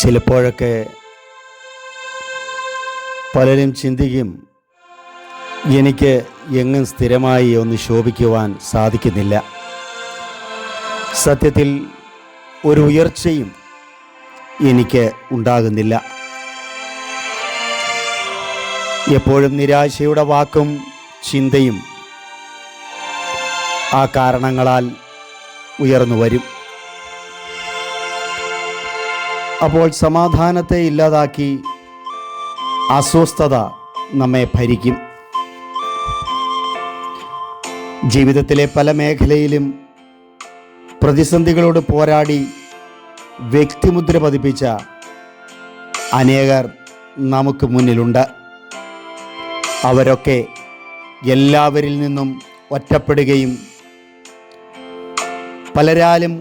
ചിലപ്പോഴൊക്കെ പലരും ചിന്തിക്കും എനിക്ക് എങ്ങും സ്ഥിരമായി ഒന്ന് ശോഭിക്കുവാൻ സാധിക്കുന്നില്ല. സത്യത്തിൽ ഒരു ഉയർച്ചയും എനിക്ക് ഉണ്ടാകുന്നില്ല. എപ്പോഴും നിരാശയുടെ വാക്കും ചിന്തയും ആ കാരണങ്ങളാൽ ഉയർന്നു വരും. അപ്പോൾ സമാധാനത്തെ ഇല്ലാതാക്കി അസ്വസ്ഥത നമ്മെ ഭരിക്കും. ജീവിതത്തിലെ പല മേഖലയിലും പ്രതിസന്ധികളോട് പോരാടി വ്യക്തിമുദ്ര പതിപ്പിച്ച അനേകർ നമുക്ക് മുന്നിലുണ്ട്. അവരൊക്കെ എല്ലാവരിൽ നിന്നും ഒറ്റപ്പെടുകയും പലരാലും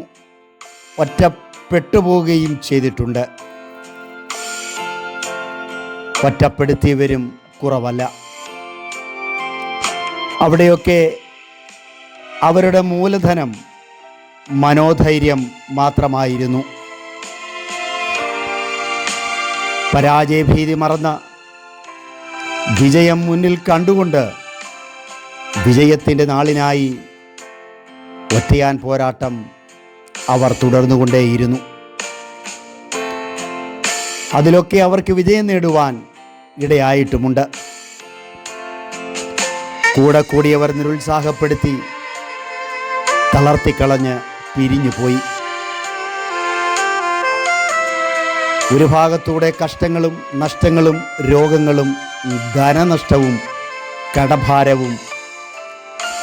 ഒറ്റപ്പെട്ടുപോവുകയും ചെയ്തിട്ടുണ്ട്. ഒറ്റപ്പെടുത്തിയവരും കുറവല്ല. അവിടെയൊക്കെ അവരുടെ മൂലധനം മനോധൈര്യം മാത്രമായിരുന്നു. പരാജയഭീതി മറന്ന് വിജയം മുന്നിൽ കണ്ടുകൊണ്ട് വിജയത്തിന്റെ നാളിനായി ഒറ്റയാൻ പോരാട്ടം അവർ തുടർന്നുകൊണ്ടേയിരുന്നു. അതിലൊക്കെ അവർക്ക് വിജയം നേടുവാൻ ഇടയായിട്ടുമുണ്ട്. കൂടെ കൂടിയവർ നിരുത്സാഹപ്പെടുത്തി തളർത്തിക്കളഞ്ഞ് പിരിഞ്ഞുപോയി. ഒരു ഭാഗത്തൂടെ കഷ്ടങ്ങളും നഷ്ടങ്ങളും രോഗങ്ങളും ധനനഷ്ടവും കടഭാരവും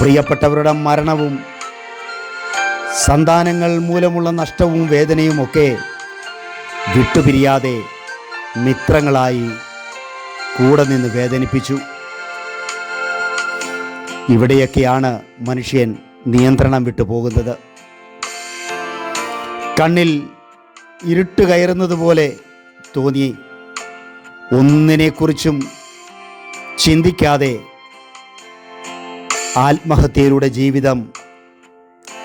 പ്രിയപ്പെട്ടവരുടെ മരണവും സന്താനങ്ങൾ മൂലമുള്ള നഷ്ടവും വേദനയും ഒക്കെ വിട്ടുപിരിയാതെ മിത്രങ്ങളായി കൂടെ നിന്ന് വേദനിപ്പിച്ചു. ഇവിടെയൊക്കെയാണ് മനുഷ്യൻ നിയന്ത്രണം വിട്ടുപോകുന്നത് കണ്ണിൽ ഇരുട്ട് കയറുന്നത് പോലെ തോന്നി. ഒന്നിനെക്കുറിച്ചും ചിന്തിക്കാതെ ആത്മഹത്യയിലൂടെ ജീവിതം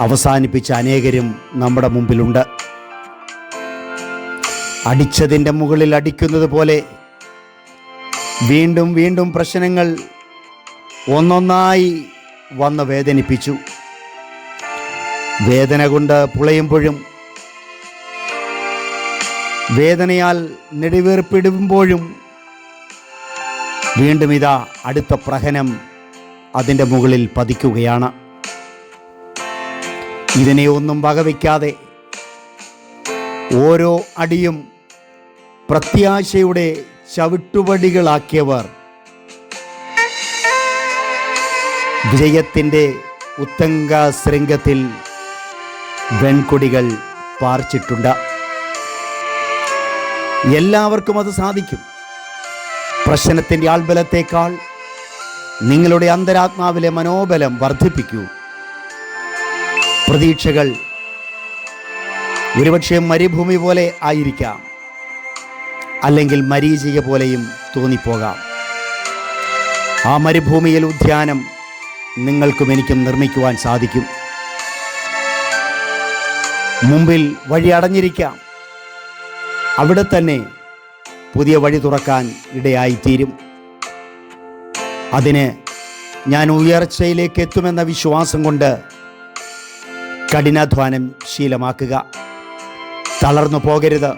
അവസാനിപ്പിച്ച അനേകരും നമ്മുടെ മുമ്പിലുണ്ട്. അടിച്ചതിന്റെ മുകളിൽ അടിക്കുന്നത് പോലെ വീണ്ടും വീണ്ടും പ്രശ്നങ്ങൾ ഒന്നൊന്നായി വന്ന് വേദനിപ്പിച്ചു. വേദന കൊണ്ട് പുളയുമ്പോഴും വേദനയാൽ നെടുവേർപ്പിടുമ്പോഴും വീണ്ടും ഇതാ അടുത്ത പ്രഹനം അതിന്റെ മുകളിൽ പതിക്കുകയാണ്. ഇതിനെ ഒന്നും വകവയ്ക്കാതെ ഓരോ അടിയും പ്രത്യാശയുടെ ചവിട്ടുപടികളാക്കിയവർ. വിജയത്തിന്റെ ഉത്തങ്ക ശൃംഗത്തിൽ വെൺകൊടികൾ പാർച്ചിട്ടുണ്ട്. എല്ലാവർക്കും അത് സാധിക്കും. പ്രശ്നത്തിന്റെ ആൾബലത്തേക്കാൾ നിങ്ങളുടെ അന്തരാത്മാവിലെ മനോബലം വർദ്ധിപ്പിക്കൂ. പ്രതീക്ഷകൾ ഒരുപക്ഷെ മരുഭൂമി പോലെ ആയിരിക്കാം. അല്ലെങ്കിൽ മരീചിക പോലെയും തോന്നിപ്പോകാം. ആ മരുഭൂമിയിൽ ഉദ്യാനം നിങ്ങൾക്കും എനിക്കും നിർമ്മിക്കുവാൻ സാധിക്കും. മുമ്പിൽ വഴി അടഞ്ഞിരിക്കാം. അവിടെ തന്നെ പുതിയ വഴി തുറക്കാൻ ഇടയായിത്തീരും. അതിന് ഞാൻ ഉയർച്ചയിലേക്ക് എത്തുമെന്ന വിശ്വാസം കൊണ്ട് കഠിനാധ്വാനം ശീലമാക്കുക. തളർന്നു പോകരുത്.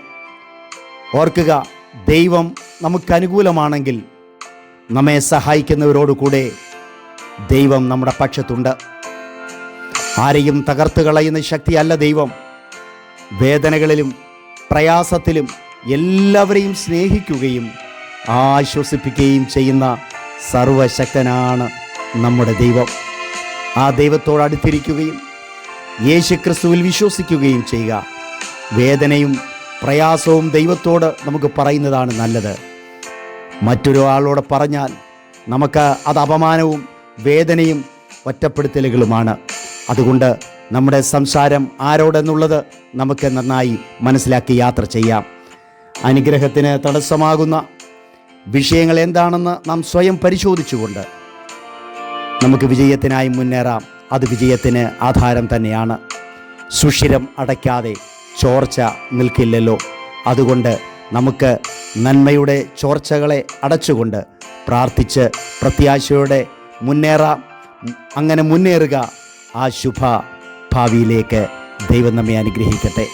ഓർക്കുക ദൈവം നമുക്ക് അനുകൂലമാണെങ്കിൽ നമ്മെ സഹായിക്കുന്നവരോട് കൂടെ ദൈവം നമ്മുടെ പക്ഷത്തുണ്ട്. ആരെയും തകർത്ത് കളയുന്ന ശക്തിയല്ല ദൈവം. വേദനകളിലും പ്രയാസത്തിലും എല്ലാവരെയും സ്നേഹിക്കുകയും ആശ്വസിപ്പിക്കുകയും ചെയ്യുന്ന സർവശക്തനാണ് നമ്മുടെ ദൈവം. ആ ദൈവത്തോട് അടുത്തിരിക്കുകയും യേശുക്രിസ്തുവിൽ വിശ്വസിക്കുകയും ചെയ്യുക. വേദനയും പ്രയാസവും ദൈവത്തോട് നമുക്ക് പറയുന്നതാണ് നല്ലത്. മറ്റൊരാളോട് പറഞ്ഞാൽ നമുക്ക് അത് അപമാനവും വേദനയും ഒറ്റപ്പെടുത്തലുകളുമാണ്. അതുകൊണ്ട് നമ്മുടെ സംസാരം ആരോടെന്നുള്ളത് നമുക്ക് നന്നായി മനസ്സിലാക്കി യാത്ര ചെയ്യാം. അനുഗ്രഹത്തിന് തടസ്സമാകുന്ന വിഷയങ്ങൾ എന്താണെന്ന് നാം സ്വയം പരിശോധിച്ചുകൊണ്ട് നമുക്ക് വിജയത്തിനായി മുന്നേറാം. അത് വിജയത്തിന് ആധാരം തന്നെയാണ്. സുഷിരം അടയ്ക്കാതെ ചോർച്ച നിൽക്കില്ലല്ലോ. അതുകൊണ്ട് നമുക്ക് നന്മയുടെ ചോർച്ചകളെ അടച്ചുകൊണ്ട് പ്രാർത്ഥിച്ച് പ്രത്യാശയോടെ മുന്നേറാം. അങ്ങനെ മുന്നേറുക ആ ശുഭ ഭാവിയിലേക്ക് ദൈവം നമ്മെ അനുഗ്രഹിക്കട്ടെ.